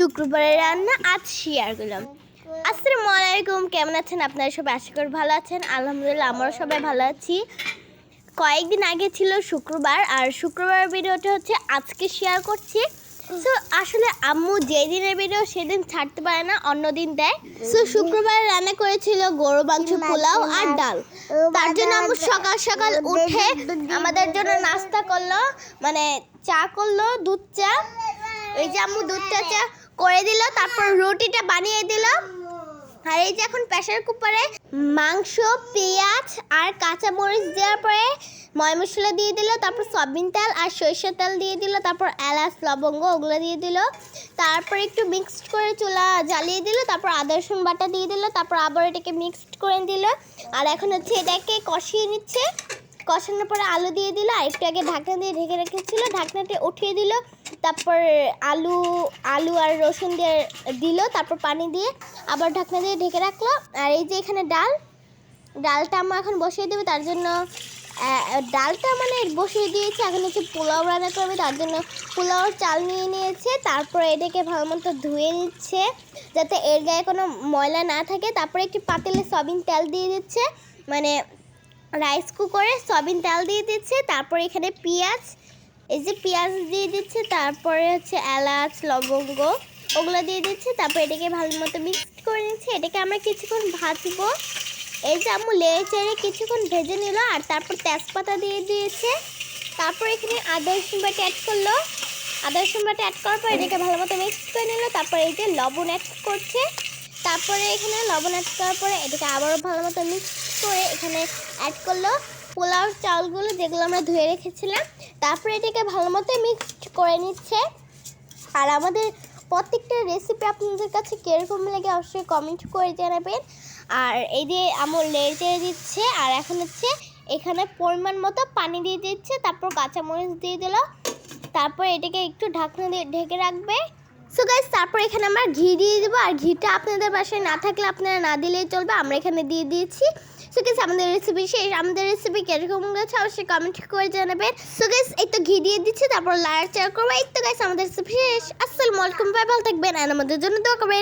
শুক্রবারের রান্না আজ শেয়ার করলাম আসসালামু আলাইকুম কেমন আছেন? আপনারা সবাই আশা করি ভালো আছেন। আলহামদুলিল্লাহ আমরাও সবাই ভালো আছি। কয়েকদিন আগে ছিল শুক্রবার আর শুক্রবার ভিডিওটা হচ্ছে আজকে শেয়ার করছি। সো আসলে আম্মু যেই দিনের ভিডিও সেদিন ছাড়তে পারে না অন্য দিন দেয়। সো শুক্রবার রান্না করেছিল গরু মাংস পোলাও আর ডাল। তার জন্য আম্মু সকাল সকাল উঠে আমাদের জন্য নাস্তা করল। মানে চা করল দুধ চা। ওই যে আম্মু দুধ চা চা। করে দিল, তারপর রুটিটা বানিয়ে দিল। আর এই যে এখন প্রেশার কুকারে মাংস, পেঁয়াজ আর কাঁচা মরিচ দেওয়ার পরে ময় মশলা দিয়ে দিল, তারপর সয়াবিন তেল আর সরিষার তেল দিয়ে দিল, তারপর এলাচ, লবঙ্গ ওগুলো দিয়ে দিল। তারপর একটু মিক্সড করে চুলা জ্বালিয়ে দিল, তারপর আদা, রসুন বাটা দিয়ে দিল, তারপর আবার এটাকে মিক্সড করে দিল। আর এখন হচ্ছে এটাকে কষিয়ে নিচ্ছে। কষানোর পরে আলু দিয়ে দিল, আর একটু আগে ঢাকনা দিয়ে ঢেকে রেখেছিল, ঢাকনাটা উঠিয়ে দিল। তারপর আলু আলু আর রসুন দিয়ে দিল, তারপর পানি দিয়ে আবার ঢাকনা দিয়ে ঢেকে রাখল। আর এই যে এখানে ডাল, ডালটা আমরা এখন বসিয়ে দেবে, তার জন্য ডালটা মানে বসিয়ে দিয়েছে, এখন হচ্ছে পোলাও রান্না করবে, তার জন্য পোলাওর চাল নিয়ে নিয়েছে, তারপর এটাকে ভালো মতো ধুয়ে নিচ্ছে, যাতে এর গায়ে কোনো ময়লা না থাকে। তারপরে একটি পাতিলে সয়াবিন তেল দিয়ে দিচ্ছে মানে রাইস কুকারে সয়াবিন তেল দিয়ে দিচ্ছে, তারপর এখানে পেঁয়াজ এই যে পেঁয়াজ দিয়ে দিচ্ছে, তারপরে হচ্ছে এলাচ, লবঙ্গ, ওগুলো দিয়ে দিচ্ছে, তারপর এটাকে ভালো মতো মিক্স করে নিচ্ছে। এটাকে আমরা কিছুক্ষণ ভাজবো। এই যে আম্মু লেড়ে চেড়ে কিছুক্ষণ ভেজে নিল, আর তারপর তেজপাতা দিয়ে দিয়েছে। তারপর এখানে আদা, রসুন বাটা অ্যাড করল। আদা, রসুন বাটা অ্যাড করার পর এটাকে ভালো মতো মিক্স করে নিল, তারপর এই যে লবণ অ্যাড করছে। তারপরে এখানে লবণ অ্যাড করার পরে এটাকে আবারও ভালো মতো মিক্স করে এখানে অ্যাড করল। পোলাও চালগুলো যেগুলো আমরা ধুয়ে রেখেছিলাম তারপরে এটাকে ভালো মতো মিক্সড করে নিচ্ছে। আর আমাদের প্রত্যেকটা রেসিপি আপনাদের কাছে কীরকম লাগে অবশ্যই কমেন্ট করে জানাবেন। আর এই দিয়ে আমার লেটে দিচ্ছে, আর এখন হচ্ছে এখানে পরিমাণ মতো পানি দিয়ে দিচ্ছে, তারপর কাঁচামরিচ দিয়ে দিল। তারপর এটাকে একটু ঢাকনা দিয়ে ঢেকে রাখবে। সো গাইজ তারপর এখানে আমরা ঘি দিয়ে দেবো। আর ঘিটা আপনাদের বাসায় না থাকলে আপনারা না দিলেই চলবে। আমরা এখানে দিয়ে দিয়েছি। সো গেস আমাদের রেসিপি শেষ। আমাদের রেসিপি কীরকম গেছে অবশ্যই কমেন্ট করে জানাবেন। সো গেস এই তো ঘি দিয়ে দিচ্ছি, তারপর লাড়াচাড়া করব। এই তো গাইস আমাদের রেসিপি শেষ। আসসালামু আলাইকুম ভালো থাকবেন। আর আমাদের জন্য দোয়া করবেন।